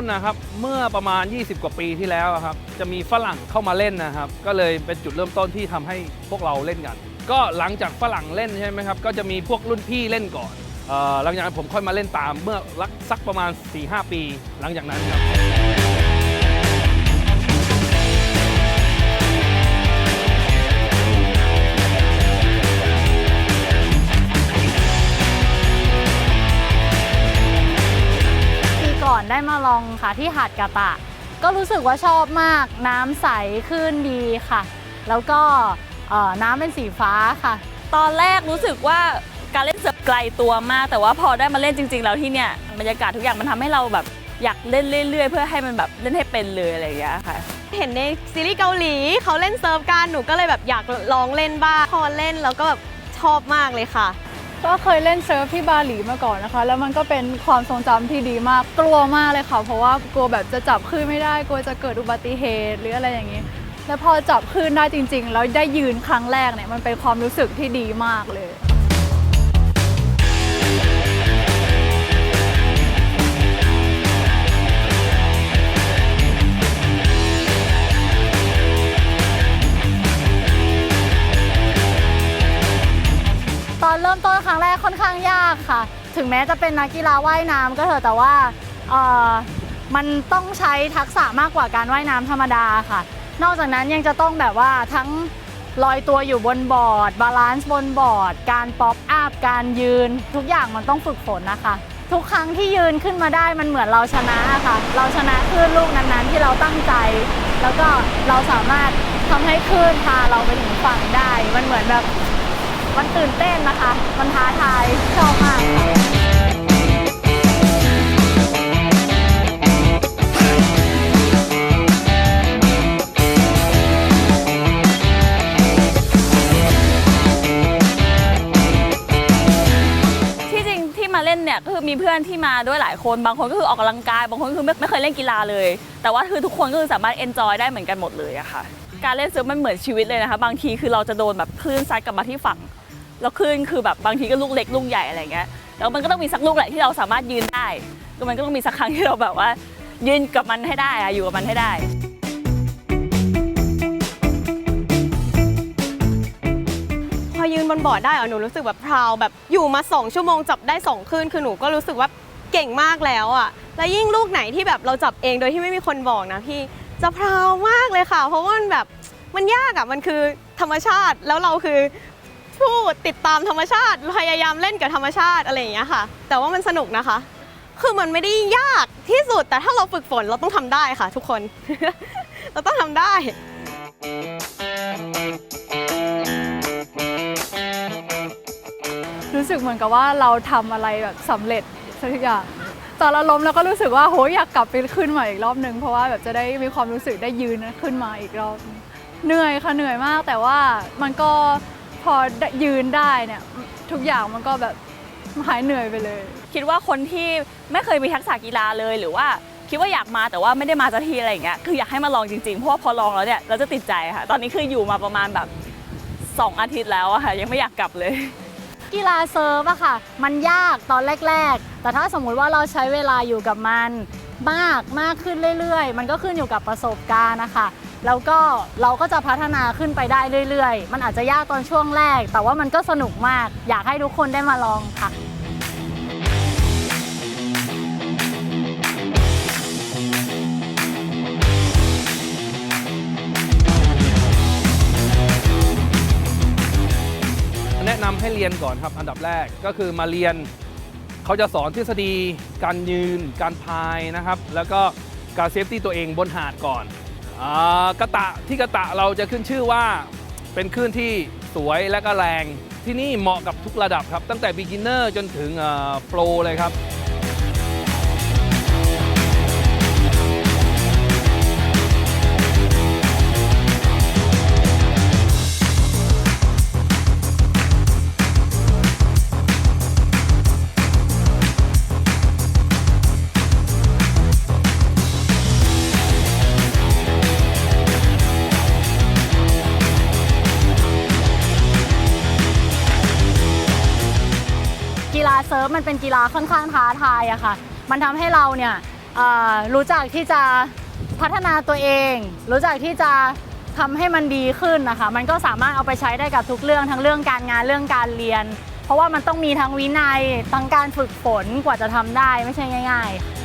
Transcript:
ต้นนะครับ เมื่อประมาณ 20 กว่าปีที่แล้วครับ จะมีฝรั่งเข้ามาเล่นนะครับ ก็เลยเป็นจุดเริ่มต้นที่ทำให้พวกเราเล่นกัน ก็หลังจากฝรั่งเล่นใช่ไหมครับ ก็จะมีพวกรุ่นพี่เล่นก่อนหลังจากนั้นผมค่อยมาเล่นตามเมื่อรักสักประมาณ 4-5 ปี หลังจากนั้นครับ ได้มาลองค่ะที่หาดกาตะ ก็รู้สึกว่าชอบมาก น้ำใสขึ้นดีค่ะ แล้วก็เอ่อน้ำเป็นสีฟ้าค่ะ ตอนแรกรู้สึกว่าการเล่นเซิร์ฟไกลตัวมาก แต่ว่าพอได้มาเล่นจริง ๆ แล้วที่เนี่ยบรรยากาศทุกอย่างมันทำให้เราแบบอยากเล่นเรื่อยๆ เพื่อให้มันแบบเล่นให้เป็นเลยอะไรอย่างเงี้ยค่ะ เห็นในซีรีส์เกาหลีเขาเล่นเซิร์ฟกันหนูก็เลยแบบอยากลองเล่นบ้างพอเล่นแล้วก็แบบชอบมากเลยค่ะ ก็เคยเล่นเซิร์ฟที่บาหลีมาก่อนนะคะ แล้วมันก็เป็นความทรงจำที่ดีมากกลัวมากเลยค่ะ เพราะว่ากลัวแบบจะจับคลื่นไม่ได้กลัวจะเกิดอุบัติเหตุหรืออะไรอย่างนี้ แล้วพอจับคลื่นได้จริง ๆ แล้วได้ยืนครั้งแรกเนี่ยมันเป็นความรู้สึกที่ดีมากเลย ถึงแม้จะเป็นนักกีฬาว่ายน้ำก็เถอะแต่ว่าเออมันต้องใช้ทักษะมากกว่าการว่ายน้ำธรรมดาค่ะ นอกจากนั้นยังจะต้องแบบว่าทั้งลอยตัวอยู่บนบอร์ดบาลานซ์บนบอร์ด การป๊อปอัพการยืน ทุกอย่างมันต้องฝึกฝนนะคะ ทุกครั้งที่ยืนขึ้นมาได้มันเหมือนเราชนะค่ะ เราชนะคลื่นลูกนั้นๆ ที่เราตั้งใจ แล้วก็เราสามารถทำให้คลื่นพาเราไปถึงฝั่งได้ มันเหมือนแบบ มันตื่นเต้นนะคะ มันท้าทายชอบมากค่ะที่จริงที่มาเล่นเนี่ยก็คือมีเพื่อนที่มาด้วยหลายคนบางคนก็คือออกกำลังกาย บางคนก็คือไม่ไม่เคยเล่นกีฬาเลย แต่ว่าคือทุกคนก็คือสามารถเอนจอยได้เหมือนกันหมดเลยอะค่ะ การเล่นเซิร์ฟมันเหมือนชีวิตเลยนะคะ บางทีคือเราจะโดนแบบคลื่นซัดกลับมาที่ฝั่ง แล้วคลื่นคือแบบบางทีก็ลูกเล็กลูกใหญ่อะไรเงี้ยแล้วมันก็ต้องมีสักลูกแหละที่เราสามารถยืนได้ก็มันก็ต้องมีสักครั้งที่เราแบบว่า ยืนกับมันให้ได้อะอยู่กับมันให้ได้พอยืนบนบอร์ดได้อะหนูรู้สึกแบบพราวแบบอยู่มา 2 ชั่วโมงจับได้2คลื่นคือหนูก็รู้สึกว่าเก่งมากแล้วอะและยิ่งลูกไหนที่แบบเราจับเองโดยที่ไม่มีคนบอกนะพี่จะพราวมากเลยค่ะ เพราะว่ามันแบบมันยากอะมันคือธรรมชาติแล้วเราคือ ผู้ติดตามธรรมชาติพยายามเล่นกับธรรมชาติอะไรอย่างเงี้ยค่ะ แต่ว่ามันสนุกนะคะ คือมันไม่ได้ยากที่สุดแต่ถ้าเราฝึกฝนเราต้องทำได้ค่ะ ทุกคน เราต้องทำได้รู้สึกเหมือนกับว่าเราทำอะไรแบบสำเร็จสักอย่างตอนเราล้มเราก็รู้สึกว่าโหอยากกลับไปขึ้นมาอีกรอบนึงเพราะว่าแบบจะได้มีความรู้สึกได้ยืนขึ้นมาอีกรอบ เหนื่อยค่ะเหนื่อยมากแต่ว่ามันก็ พอได้ยืนได้เนี่ยทุกอย่างมันก็แบบหายเหนื่อยไปเลย คิดว่าคนที่ไม่เคยมีทักษะกีฬาเลยหรือว่าคิดว่าอยากมาแต่ว่าไม่ได้มาสักทีอะไรอย่างเงี้ยคืออยากให้มาลองจริงๆ เพราะว่าพอลองแล้วเนี่ยเราจะติดใจค่ะ ตอนนี้คืออยู่มาประมาณแบบ 2 อาทิตย์แล้วอะค่ะยังไม่อยากกลับเลย กีฬาเซิร์ฟอะค่ะ มันยากตอนแรก ๆ แต่ถ้าสมมุติว่าเราใช้เวลาอยู่กับมัน มากมากขึ้นเรื่อยๆ มันก็ขึ้นอยู่กับประสบการณ์นะคะ แล้วก็เราก็จะพัฒนาขึ้นไปได้เรื่อยๆ มันอาจจะยากตอนช่วงแรก แต่ว่ามันก็สนุกมาก อยากให้ทุกคนได้มาลองค่ะแนะนำให้เรียนก่อนครับอันดับแรกก็คือมาเรียนเขาจะสอนทฤษฎี การยืน การพายนะครับ แล้วก็การเซฟตี้ตัวเองบนหาดก่อน กระตะที่กระตะเราจะขึ้นชื่อว่าเป็นคลื่นที่สวยและก็แรง ที่นี่เหมาะกับทุกระดับครับ ตั้งแต่ beginner จนถึงโปรเลยครับ ซิร์ฟมันเป็นกีฬาค่อนข้างท้าทายอะค่ะ มันทำให้เราเนี่ยรู้จักที่จะพัฒนาตัวเอง รู้จักที่จะทำให้มันดีขึ้นนะคะ มันก็สามารถเอาไปใช้ได้กับทุกเรื่องทั้งเรื่องการงานเรื่องการเรียน เพราะว่ามันต้องมีทั้งวินัยทั้งการฝึกฝนกว่าจะทำได้ไม่ใช่ง่าย ๆ